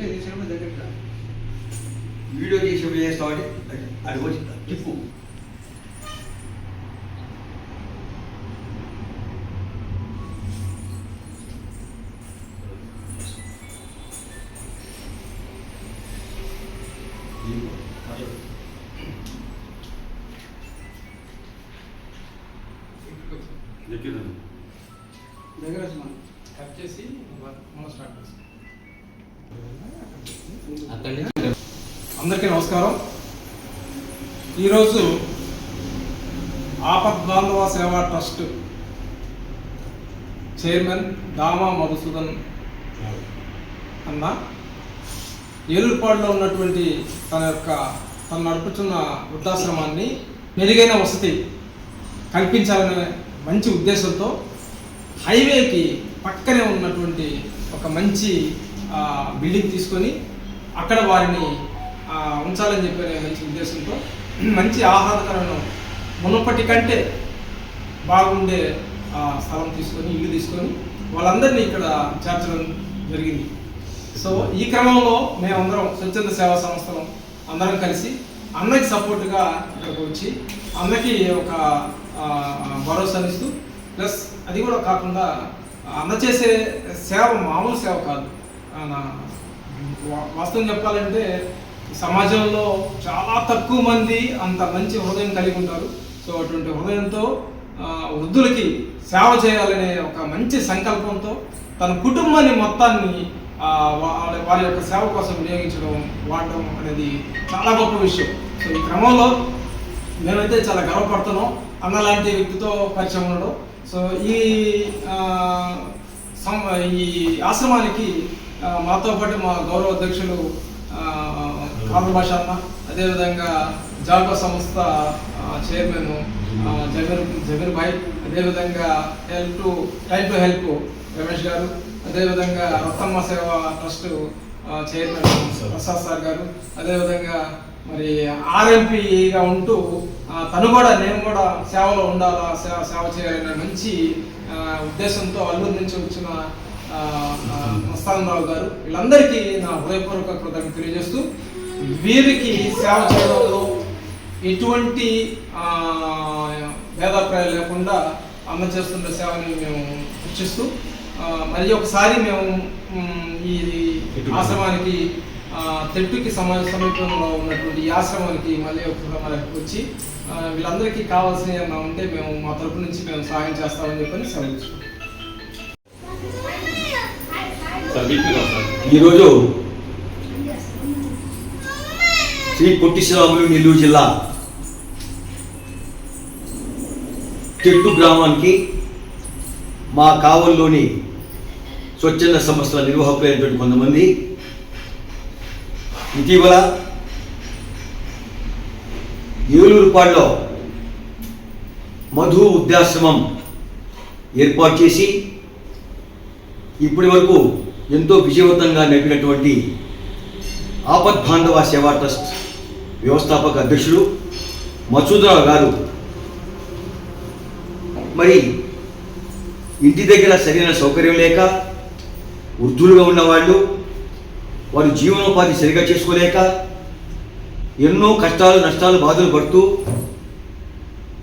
Video చేసినప్పుడు దగ్గరికి రా. వీడియో చేసినప్పుడు చేస్తామంటే అది వచ్చి తిప్పు దగ్గర. కట్ చేసి మళ్ళీ స్టార్ట్ చేస్తాం అందరికీ నమస్కారం. ఈరోజు ఆపద్ బాంధవ సేవా ట్రస్ట్ చైర్మన్ దామా మధుసూదన్ అన్న ఏలూరుపాడులో ఉన్నటువంటి తన యొక్క తను నడుపుతున్న వృద్ధాశ్రమాన్ని మెరుగైన వసతి కల్పించాలనే మంచి ఉద్దేశంతో హైవేకి పక్కనే ఉన్నటువంటి ఒక మంచి బిల్డింగ్ తీసుకొని అక్కడ వారిని ఉంచాలని చెప్పిన మంచి ఉద్దేశంతో మంచి ఆహ్లాదకరమైన మునపటి కంటే బాగుండే ఆ, స్థలం తీసుకొని ఇల్లు తీసుకొని వాళ్ళందరినీ ఇక్కడ చేర్చడం జరిగింది. సో ఈ క్రమంలో మేమందరం స్వచ్ఛంద సేవా సంస్థలం అందరం కలిసి అన్నకి సపోర్ట్గా ఇక్కడికి వచ్చి అన్నకి ఒక భరోసా భరోసానిస్తూ ప్లస్ అది కూడా కాకుండా అన్న చేసే సేవ మామూలు సేవ కాదు. వాస్తవం చెప్పాలంటే సమాజంలో చాలా తక్కువ మంది అంత మంచి హృదయం కలిగి ఉంటారు. సో అటువంటి హృదయంతో వృద్ధులకి సేవ చేయాలనే ఒక మంచి సంకల్పంతో తన కుటుంబాన్ని మొత్తాన్ని వారి యొక్క సేవ కోసం వినియోగించడం వాడడం అనేది చాలా గొప్ప విషయం. సో ఈ క్రమంలో మేమైతే చాలా గర్వపడుతున్నాం. అన్న లాంటి వ్యక్తితో పరిచయం ఉండడం. సో ఈ సం- ఈ ఆశ్రమానికి మాతో పాటు మా గౌరవ అధ్యక్షులు కాంధ్ర భాష అన్న అదేవిధంగా జాగో సంస్థ చైర్మన్ జగన్ జగన్ భాయ్ అదేవిధంగా help to time to help Ramesh garu అదేవిధంగా రత్తమ్మ సేవ ట్రస్ట్ చైర్మన్ ప్రసాద్ సార్ గారు అదేవిధంగా మరి ఆర్ఎంపీగా ఉంటూ తను కూడా నేను కూడా సేవలో ఉండాలా సేవ సేవ చేయాలనే మంచి ఉద్దేశంతో అల్లూరు నుంచి వచ్చిన ఆ, ఆ, మస్తాన్ రావు గారు వీళ్ళందరికీ నా హృదయపూర్వక కృతజ్ఞత తెలియజేస్తూ వీరికి సేవ చేయడంలో ఎటువంటి భేదాభిప్రాయాలు లేకుండా అమ్మ చేస్తున్న సేవని మేము ఇచ్చిస్తూ మరి ఒకసారి మేము ఈ ఆశ్రమానికి తెట్టుకి సమా సమీపంలో ఉన్నటువంటి ఈ ఆశ్రమానికి మళ్ళీ ఒకసారి మరి వచ్చి వీళ్ళందరికీ కావాల్సిన ఉంటే మేము మా తరపు నుంచి మేము సహాయం చేస్తామని చెప్పని సెలవు ఈరోజు శ్రీ పొట్టి శ్రీరాములు నెల్లూరు జిల్లా చెట్టు గ్రామానికి మా కావల్లోని స్వచ్ఛంద సంస్థల నిర్వాహకులైనటువంటి కొంతమంది. ఇటీవల ఏలూరుపాడులో మధు ఉద్యాశ్రమం ఏర్పాటు చేసి ఇప్పటి వరకు ఎంతో విజయవంతంగా నడిపినటువంటి ఆపద్ బాంధవ సేవా ట్రస్ట్ వ్యవస్థాపక అధ్యక్షుడు మసూదరావు గారు. మరి ఇంటి దగ్గర సరైన సౌకర్యం లేక వృద్ధులుగా ఉన్నవాళ్ళు వారు జీవనోపాధి సరిగా చేసుకోలేక ఎన్నో కష్టాలు నష్టాలు బాధలు పడుతూ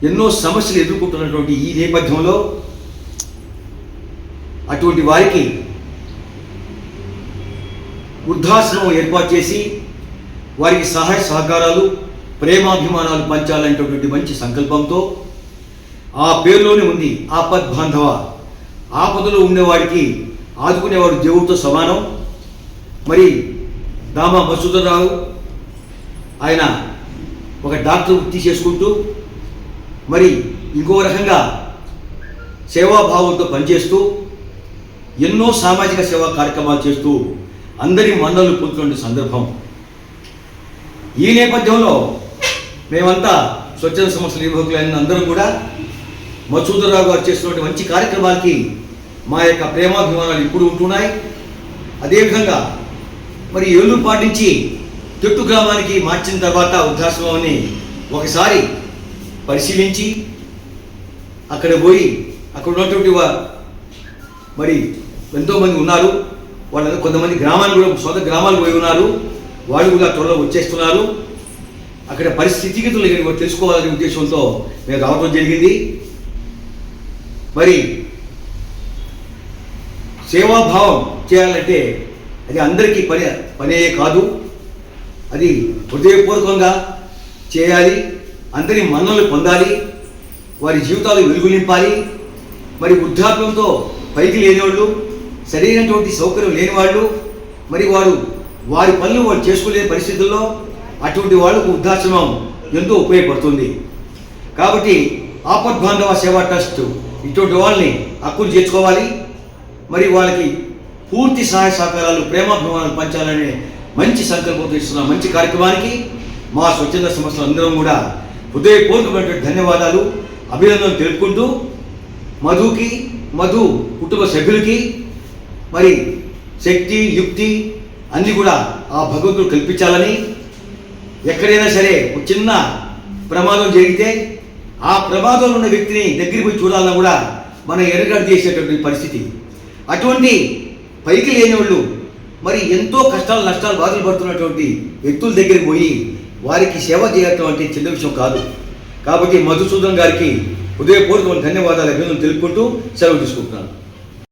ఎన్నో సమస్యలు ఎదుర్కొంటున్నటువంటి ఈ నేపథ్యంలో అటువంటి వారికి వృద్ధాశ్రమం ఏర్పాటు చేసి వారికి సహాయ సహకారాలు ప్రేమాభిమానాలు పంచాలనేటటువంటి మంచి సంకల్పంతో ఆ పేరులోనే ఉంది ఆపద్ బాంధవ. ఆపదలో ఉండేవాడికి ఆదుకునేవాడు దేవుడితో సమానం. మరి దామా మసూదరావు ఆయన ఒక డాక్టర్ వృత్తి చేసుకుంటూ మరి ఇంకో రకంగా సేవాభావంతో పనిచేస్తూ ఎన్నో సామాజిక సేవా కార్యక్రమాలు చేస్తూ అందరి మండలు పొందుతున్న సందర్భం. ఈ నేపథ్యంలో మేమంతా స్వచ్ఛంద సంస్థల నిర్వాహకులైన అందరం కూడా మసూదరావు గారు చేసినటువంటి మంచి కార్యక్రమాలకి మా యొక్క ప్రేమాభిమానాలు ఇప్పుడు ఉంటున్నాయి. అదేవిధంగా మరి ఏలూరుపాటి పాటించి చెట్టు గ్రామానికి మార్చిన తర్వాత వృద్ధాశ్రమాన్ని ఒకసారి పరిశీలించి అక్కడ పోయి అక్కడ ఉన్నటువంటి మరి ఎంతోమంది ఉన్నారు. వాళ్ళందరూ కొంతమంది గ్రామాలు కూడా సొంత గ్రామాలు పోయి ఉన్నారు. వాళ్ళు కూడా త్వరలో వచ్చేస్తున్నారు. అక్కడ పరిస్థితిగతులు ఇక్కడికి తెలుసుకోవాలనే ఉద్దేశంతో మేము రావడం జరిగింది. మరి సేవాభావం చేయాలంటే అది అందరికీ పని పనే కాదు. అది హృదయపూర్వకంగా చేయాలి. అందరి మన్నలు పొందాలి. వారి జీవితాలు వెలుగు నింపాలి మరి వృద్ధాప్యంతో పైకి లేనివాళ్ళు సరైనటువంటి సౌకర్యం లేని వాళ్ళు మరి వారు వారి పనులు వారు చేసుకోలేని పరిస్థితుల్లో అటువంటి వాళ్ళకు వృద్ధాశ్రమం ఎంతో ఉపయోగపడుతుంది. కాబట్టి ఆపద్బాంధవ సేవా ట్రస్ట్ ఇటువంటి వాళ్ళని హక్కులు చేర్చుకోవాలి. మరి వాళ్ళకి పూర్తి సహాయ సహకారాలు ప్రేమాభిమానాలు పంచాలనే మంచి సంకల్పంతో ఇస్తున్న మంచి కార్యక్రమానికి మా స్వచ్ఛంద సంస్థలు అందరం కూడా హృదయపూర్వకమైనటువంటి ధన్యవాదాలు అభినందనలు తెలుపుకుంటూ మధుకి మధు కుటుంబ సభ్యులకి మరి శక్తి యుక్తి అన్నీ కూడా ఆ భగవంతుడు కల్పించాలని ఎక్కడైనా సరే ఒక చిన్న ప్రమాదం జరిగితే ఆ ప్రమాదంలో ఉన్న వ్యక్తిని దగ్గరికి పోయి చూడాలన్నా కూడా మనం ఎరగడ్ చేసేటటువంటి పరిస్థితి. అటువంటి పైకి లేని వాళ్ళు మరి ఎంతో కష్టాలు నష్టాలు బాధలు పడుతున్నటువంటి వ్యక్తుల దగ్గరికి పోయి వారికి సేవ చేయటం అంటే చిన్న విషయం కాదు. కాబట్టి మధుసూదన్ గారికి హృదయపూర్వకమైన ధన్యవాదాలు అభినందనలు తెలుపుకుంటూ సెలవు తీసుకుంటున్నాను.